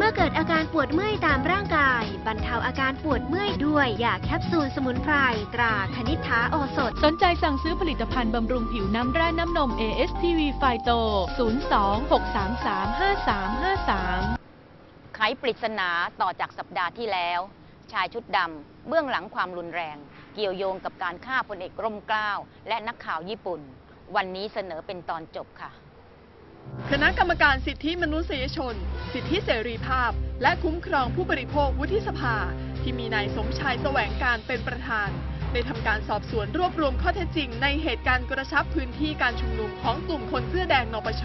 เมื่อเกิดอาการปวดเมื่อยตามร่างกาย บรรเทาอาการปวดเมื่อยด้วยยาแคปซูลสมุนไพรตราคณิษฐาโอสถ สนใจสั่งซื้อผลิตภัณฑ์บำรุงผิวน้ำแร่น้ำนม ASTV ไฟโต 02-633-5353 ไขปริศนาต่อจากสัปดาห์ที่แล้ว ชายชุดดำเบื้องหลังความรุนแรง เกี่ยวโยงกับการฆ่าพลเอกร่มเกล้าและนักข่าวญี่ปุ่น วันนี้เสนอเป็นตอนจบค่ะ คณะกรรมการสิทธิมนุษยชน สิทธิเสรีภาพ และคุ้มครองผู้บริโภควุฒิสภา ที่มีนายสมชายแสวงการเป็นประธานได้ทำการสอบสวนรวบรวมข้อเท็จจริง ในเหตุการณ์กระชับพื้นที่การชุมนุมของกลุ่มคนเสื้อแดงนปช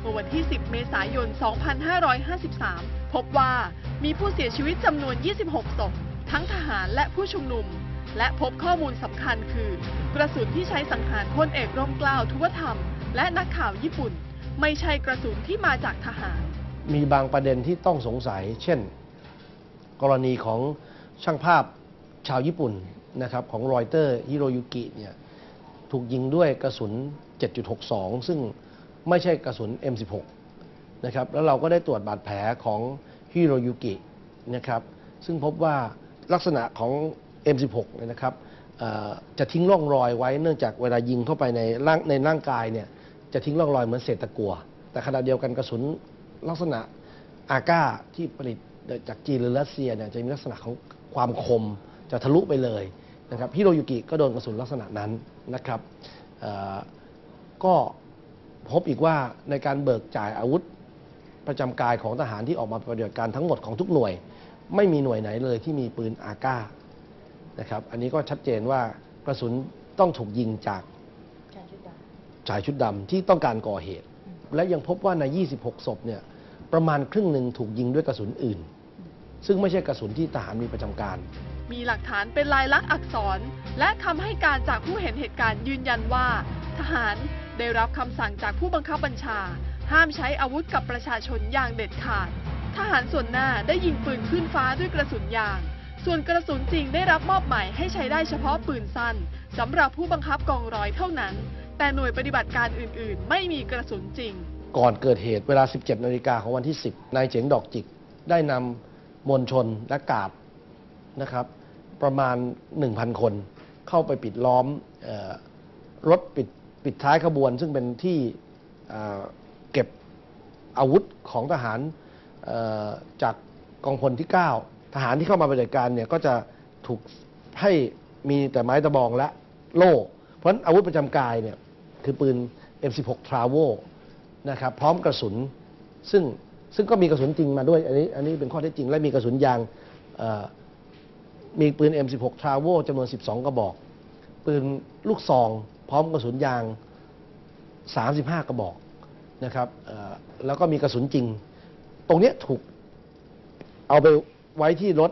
เมื่อวันที่ 10 เมษายน 2553 พบว่ามีผู้เสียชีวิตจำนวน 26 ศพ ทั้งทหารและผู้ชุมนุม และพบข้อมูลสำคัญคือ กระสุนที่ใช้สังหารพลเอกร่มเกล้าทุวธรรม และนักข่าวญี่ปุ่น ไม่ใช่กระสุนที่มาจากทหาร มีบางประเด็นที่ต้องสงสัย เช่น กรณีของช่างภาพชาวญี่ปุ่นนะครับของรอยเตอร์ฮิโรยุกิเนี่ยถูกยิงด้วยกระสุน 7.62 ซึ่งไม่ใช่กระสุน M16 นะครับแล้วเราก็ได้ตรวจบาดแผลของฮิโรยุกินะครับซึ่งพบว่าลักษณะของ M16 เนี่ยนะครับจะทิ้งร่องรอยไว้เนื่องจากเวลายิงเข้าไปในร่างในร่างกายเนี่ย จะทิ้งร่องรอยเหมือนเศษตะกัวแต่ขณะเดียวกันกระสุนลักษณะอาก้าที่ผลิตจากจีนหรือรัสเซียเนี่ยจะมีลักษณะของความคมจะทะลุไปเลยนะครับฮิโรยุกิก็โดนกระสุนลักษณะนั้นนะครับก็พบอีกว่าในการเบิกจ่ายอาวุธประจำกายของทหารที่ออกมาปฏิบัติการทั้งหมดของทุกหน่วย ไม่มีหน่วยไหนเลยที่มีปืนอาก้านะครับอันนี้ก็ชัดเจนว่ากระสุนต้องถูกยิงจาก ชายชุดดำที่ต้องการก่อเหตุ และยังพบว่าใน 26 ศพเนี่ยประมาณครึ่งหนึ่งถูกยิงด้วยกระสุนอื่น ซึ่งไม่ใช่กระสุนที่ทหารมีประจำการ มีหลักฐานเป็นลายลักษณ์อักษร และคำให้การจากผู้เห็นเหตุการณ์ยืนยันว่า ทหารได้รับคำสั่งจากผู้บังคับบัญชา ห้ามใช้อาวุธกับประชาชนอย่างเด็ดขาด ทหารส่วนหน้าได้ยิงปืนขึ้นฟ้าด้วยกระสุนยาง ส่วนกระสุนจริงได้รับมอบหมายให้ใช้ได้เฉพาะปืนสั้นสำหรับผู้บังคับกองร้อยเท่านั้น แต่หน่วยปฏิบัติการอื่น ๆ ไม่มีกระสุนจริง ก่อนเกิดเหตุเวลา 17 นาฬิกาของวันที่ 10 นายเจ๋งดอกจิก ได้นำมวลชนและกาดนะครับ ประมาณ 1,000 คน เข้าไปปิดล้อมออรถปิดปิดท้ายขบวน ซึ่งเป็นที่เเก็บอาวุธของทหารจากกองพลที่ 9 ทหารที่เข้ามาปฏิบัติการเนี่ยก็จะถูกให้มีแต่ไม้ตะบองและโล่ เพราะฉะนั้นอาวุธประจำกายเนี่ย คือปืน M16 Travo นะครับพร้อมกระสุนซึ่งซึ่งก็มีกระสุนจริงมาด้วย อันนี้อันนี้เป็นข้อเท็จจริง และมีกระสุนยางมีปืน M16 Travo จำนวน 12 กระบอก ปืนลูกซอง พร้อมกระสุนยาง 35 กระบอกนะครับแล้วก็มีกระสุนจริง ตรงนี้ถูกเอาไปไว้ที่รถ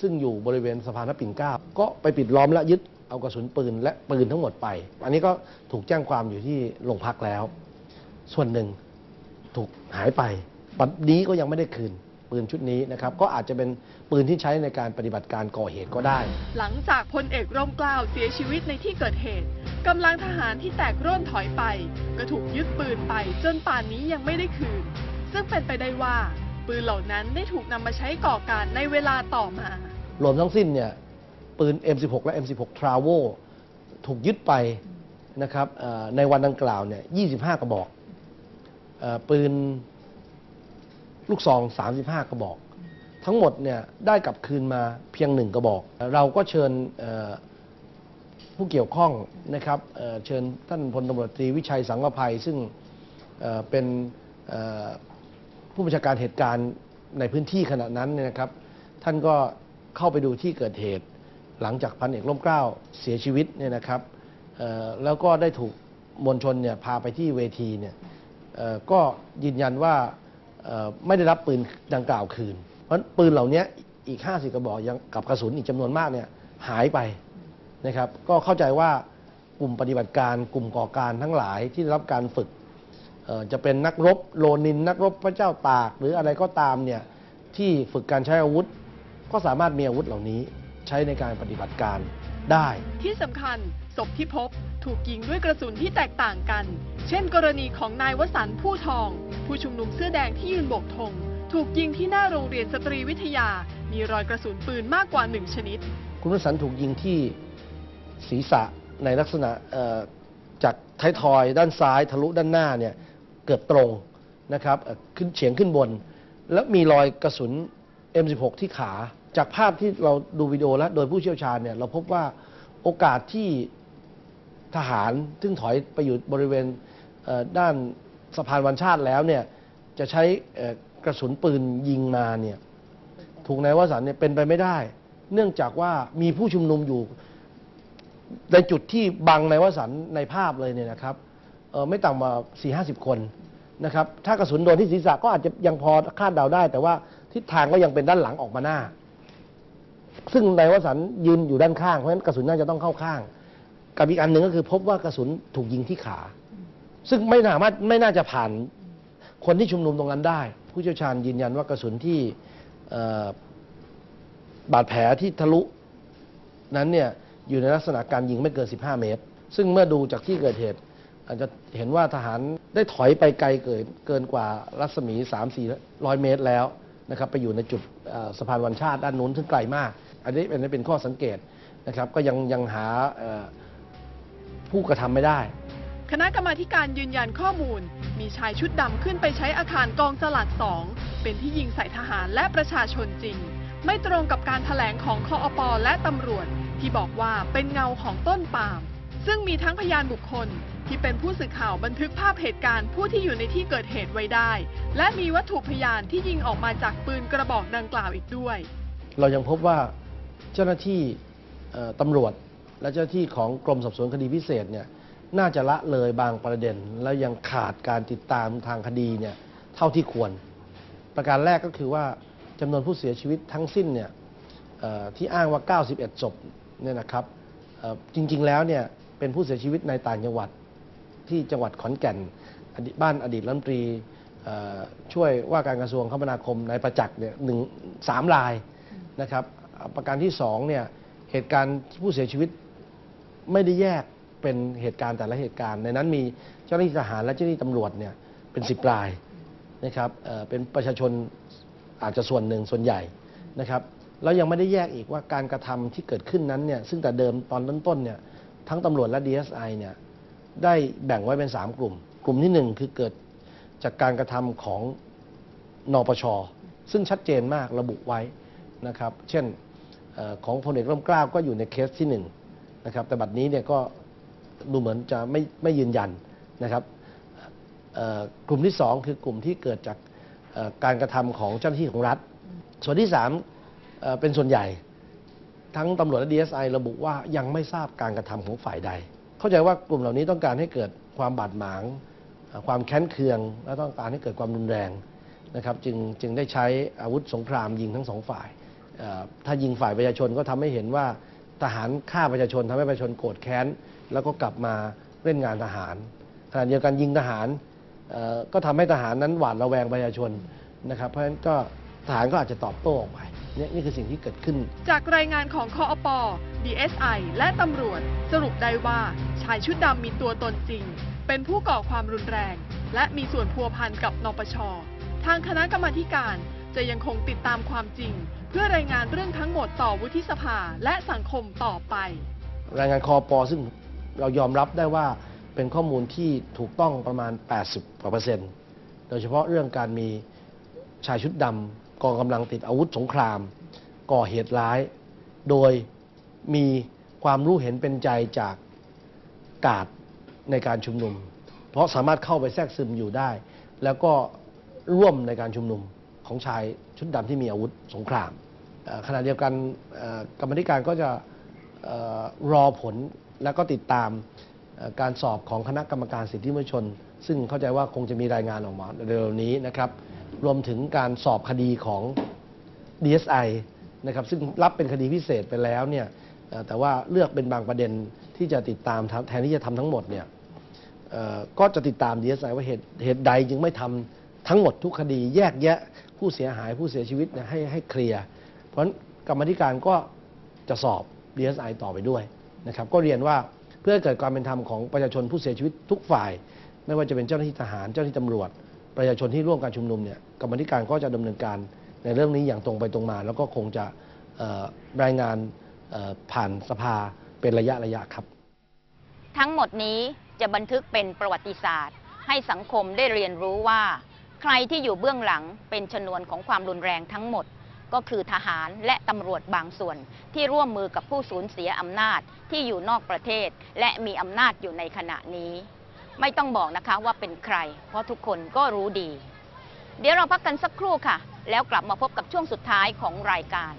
ซึ่งอยู่บริเวณสะพานพระปิ่นเกล้าก็ไปปิดล้อมและยึด เอากระสุนปืนและปืนทั้งหมดไป อันนี้ก็ถูกแจ้งความอยู่ที่โรงพักแล้ว ส่วนหนึ่งถูกหายไปปัจจุบันนี้ก็ยังไม่ได้คืนปืนชุดนี้นะครับ ก็อาจจะเป็นปืนที่ใช้ในการปฏิบัติการก่อเหตุก็ได้ หลังจากพลเอกร่มเกล้าเสียชีวิตในที่เกิดเหตุกำลังทหารที่แตกร่นถอยไป ก็ถูกยึดปืนไปจนป่านนี้ยังไม่ได้คืน ซึ่งเป็นไปได้ว่า ปืนเหล่านั้นได้ถูกนำมาใช้ก่อการในเวลาต่อมา รวมทั้งสิ้นเนี่ย ปืน M16 และ M16 Travo ถูกยึดไปนะครับในวันดังกล่าวเนี่ย 25 กระบอกเอ่อปืนลูกซอง 35 กระบอก ทั้งหมดเนี่ยได้กลับคืนมาเพียงหนึ่งกระบอก เราก็เชิญผู้เกี่ยวข้องนะครับเชิญท่านพลตำรวจตรีวิชัยสังกภัย ซึ่งเป็นผู้บัญชาการเหตุการณ์ในพื้นที่ขณะนั้นเนี่ยนะครับ ท่านก็เข้าไปดูที่เกิดเหตุ หลังจากพันเอกร่มเกล้าเสียชีวิตเนี่ยนะครับแล้วก็ได้ถูกมวลชนเนี่ยพาไปที่เวทีเนี่ยก็ยืนยันว่าไม่ได้รับปืนดังกล่าวคืน เพราะปืนเหล่านี้อีก 50 กระบอกยังกับกระสุนอีกจำนวนมากเนี่ยหายไปนะครับ ก็เข้าใจว่ากลุ่มปฏิบัติการกลุ่มก่อการทั้งหลายที่ได้รับการฝึกจะเป็นนักรบโลนิน นักรบพระเจ้าตาก หรืออะไรก็ตามเนี่ยที่ฝึกการใช้อาวุธ ก็สามารถมีอาวุธเหล่านี้ ใช้ในการปฏิบัติการได้ ที่สำคัญศพที่พบถูกยิงด้วยกระสุนที่แตกต่างกัน เช่น กรณีของนายวสันต์ผู้ทอง ผู้ชุมนุมเสื้อแดงที่ยืนโบกธงถูกยิงที่หน้าโรงเรียนสตรีวิทยา มีรอยกระสุนปืนมากกว่าหนึ่งชนิด คุณวสันต์ถูกยิงที่ศีรษะในลักษณะเอ่อจากท้ายทอยด้านซ้ายทะลุด้านหน้าเนี่ยเกือบตรงนะครับเอ่อขึ้นเฉียงขึ้นบน แล้วมีรอยกระสุน M16 ที่ขา จากภาพที่เราดูวิดีโอแล้วโดยผู้เชี่ยวชาญเนี่ยเราพบว่าโอกาสที่ทหารซึ่งถอยไปอยู่บริเวณเด้านสะพานวันชาติแล้วเนี่ยจะใช้กระสุนปืนยิงมาเนี่ยถูกนายวสันเนี่ยเป็นไปไม่ได้ เนื่องจากว่ามีผู้ชุมนุมอยู่ ในจุดที่บังนายวสันในภาพเลยเนี่ยนะครับไม่ต่ำกว่าสี่ห้าสิบคนนะครับถ้ากระสุนโดนที่ศีรษะก็อาจจะยังพอคาดเดาได้ แต่ว่าทิศทางก็ยังเป็นด้านหลังออกมาหน้า ซึ่งนายวสันต์ยืนอยู่ด้านข้างเพราะฉะนั้นกระสุนน่าจะต้องเข้าข้าง กับอีกอันหนึ่งก็คือ พบว่ากระสุนถูกยิงที่ขา ซึ่งไม่สามารถไม่น่าจะผ่านคนที่ชุมนุมตรงนั้นได้ ผู้เชี่ยวชาญยืนยันว่ากระสุนที่บาดแผลที่ทะลุนั้นเนี่ยอยู่ในลักษณะการยิงไม่เกิน 15 เมตร ซึ่งเมื่อดูจากที่เกิดเหตุ อาจจะเห็นว่าทหารได้ถอยไปไกลเกินเกินกว่ารัศมี 3-400 เมตรแล้วนะครับไปอยู่ในจุดสะพานวันชาติด้านนู้นซึ่งไกลมาก อันนี้เป็นเป็นข้อสังเกตนะครับ ก็ยังยังหาเอ่อผู้กระทำไม่ได้ คณะกรรมาธิการยืนยันข้อมูล มีชายชุดดำขึ้นไปใช้อาคารกองจลัดสองเป็นที่ยิงใส่ทหารและประชาชนจริง ไม่ตรงกับการถแถลงของคออปและตำรวจ ที่บอกว่าเป็นเงาของต้นปาล์มซึ่งมีทั้งพยานบุคคลที่เป็นผู้สื่อข่าวบันทึกภาพเหตุการณ์ผู้ที่อยู่ในที่เกิดเหตุไว้ได้ และมีวัตถุพยานที่ยิงออกมาจากปืนกระบอกดังกล่าวอีกด้วย เรายังพบว่า เจ้าหน้าที่ตำรวจและเจ้าหน้าที่ของกรมสอบสวนคดีพิเศษเนี่ยน่าจะละเลยบางประเด็น แล้วยังขาดการติดตามทางคดีเนี่ยเท่าที่ควร ประการแรกก็คือว่าจำนวนผู้เสียชีวิตทั้งสิ้นเนี่ยที่อ้างว่า 91 ศพเนี่ยนะครับจริงๆแล้วเนี่ยเป็นผู้เสียชีวิตในต่างจังหวัดที่จังหวัดขอนแก่นอดีตบ้านอดีตรัฐมนตรีช่วยว่าการกระทรวงคมนาคมนายประจักษ์เนี่ยหนึ่งสามรายนะครับ ประการที่สองเนี่ยเหตุการณ์ผู้เสียชีวิตไม่ได้แยกเป็นเหตุการณ์แต่ละเหตุการณ์ ในนั้นมีเจ้าหน้าที่ทหารและเจ้าหน้าที่ตำรวจเนี่ยเป็นสิบรายนะครับเป็นประชาชนอาจจะส่วนหนึ่งส่วนใหญ่นะครับแล้วยังไม่ได้แยกอีกว่าการกระทำที่เกิดขึ้นนั้นเนี่ยซึ่งแต่เดิมตอนต้นๆเนี่ยทั้งตำรวจและ DSI เนี่ยได้แบ่งไว้เป็น 3 กลุ่ม กลุ่มที่ 1 คือเกิดจากการกระทำของนปชซึ่งชัดเจนมากระบุไว้นะครับ เช่น ของพลเอกร่มเกล้าก็อยู่ในเคสที่1นะครับแต่บัดนี้เนี่ยก็ดูเหมือนจะไม่ไม่ยืนยันนะครับกลุ่มที่ 2 คือกลุ่มที่เกิดจากการกระทำของเจ้าหน้าที่ของรัฐ ส่วนที่ 3เเป็นส่วนใหญ่ ทั้งตำรวจและ DSI ระบุว่ายังไม่ทราบการกระทำของฝ่ายใด เข้าใจว่ากลุ่มเหล่านี้ต้องการให้เกิดความบาดหมาง ความแค้นเคือง และต้องการให้เกิดความรุนแรงนะครับจึงจึงได้ใช้อาวุธสงครามยิงทั้งสองฝ่าย ถ้ายิงฝ่ายประชาชนก็ทำให้เห็นว่าทหารฆ่าประชาชนทำให้ประชาชนโกรธแค้น แล้วก็กลับมาเล่นงานทหารขณะเดียวกันยิงทหารก็ทำให้ทหารนั้นหวาดระแวงประชาชนนะครับ เพราะฉะนั้นก็ทหารก็อาจจะตอบโต้ออกไปนี่นี่คือสิ่งที่เกิดขึ้น จากรายงานของคออปอ DSI และตำรวจ สรุปได้ว่าชายชุดดำมีตัวตนจริง เป็นผู้ก่อความรุนแรง และมีส่วนพัวพันกับนปช ทางคณะกรรมาธิการ จะยังคงติดตามความจริง เพื่อรายงานเรื่องทั้งหมดต่อวุฒิสภาและสังคมต่อไป รายงานคอปอซึ่งเรายอมรับได้ว่าเป็นข้อมูลที่ถูกต้องประมาณ 80กว่าเปอร์เซ็นต์โดยเฉพาะเรื่องการมีชายชุดดำกองกำลังติดอาวุธสงคราม ก่อเหตุร้าย โดยมีความรู้เห็นเป็นใจจากกาดในการชุมนุม เพราะสามารถเข้าไปแทรกซึมอยู่ได้ แล้วก็ร่วมในการชุมนุม ของชายชุดดำที่มีอาวุธสงครามขณะเดียวกันกรรมธิการก็จะรอผลแล้วก็ติดตามการสอบของคณะกรรมการสิทธิมนุษยชน ซึ่งเข้าใจว่าคงจะมีรายงานออกมาเร็วนี้นะครับ รวมถึงการสอบคดีของ DSI นะครับซึ่งรับเป็นคดีพิเศษไปแล้วเนี่ยแต่ว่าเลือกเป็นบางประเด็นที่จะติดตามแทนที่จะทำทั้งหมดเนี่ยก็จะติดตาม DSI ว่าเหตุเหตุใดจึงไม่ทำ ทั้งหมดทุกคดีแยกแยะผู้เสียหายผู้เสียชีวิตเนี่ยให้ให้เคลียร์ เพราะฉะนั้นกรรมธิการก็จะสอบ DSI ต่อไปด้วยนะครับก็เรียนว่าเพื่อเกิดความเป็นธรรมของประชาชนผู้เสียชีวิตทุกฝ่าย ไม่ว่าจะเป็นเจ้าหน้าที่ทหารเจ้าหน้าที่ตำรวจ ประชาชนที่ร่วมการชุมนุมเนี่ยกรรมธิการก็จะดำเนินการในเรื่องนี้อย่างตรงไปตรงมา แล้วก็คงจะรายงานผ่านสภาเป็นระยะระยะครับ ทั้งหมดนี้จะบันทึกเป็นประวัติศาสตร์ ให้สังคมได้เรียนรู้ว่า ใครที่อยู่เบื้องหลังเป็นชนวนของความรุนแรงทั้งหมด ก็คือทหารและตำรวจบางส่วน ที่ร่วมมือกับผู้สูญเสียอำนาจที่อยู่นอกประเทศ และมีอำนาจอยู่ในขณะนี้ ไม่ต้องบอกนะคะว่าเป็นใคร เพราะทุกคนก็รู้ดี เดี๋ยวเราพักกันสักครู่ค่ะ แล้วกลับมาพบกับช่วงสุดท้ายของรายการ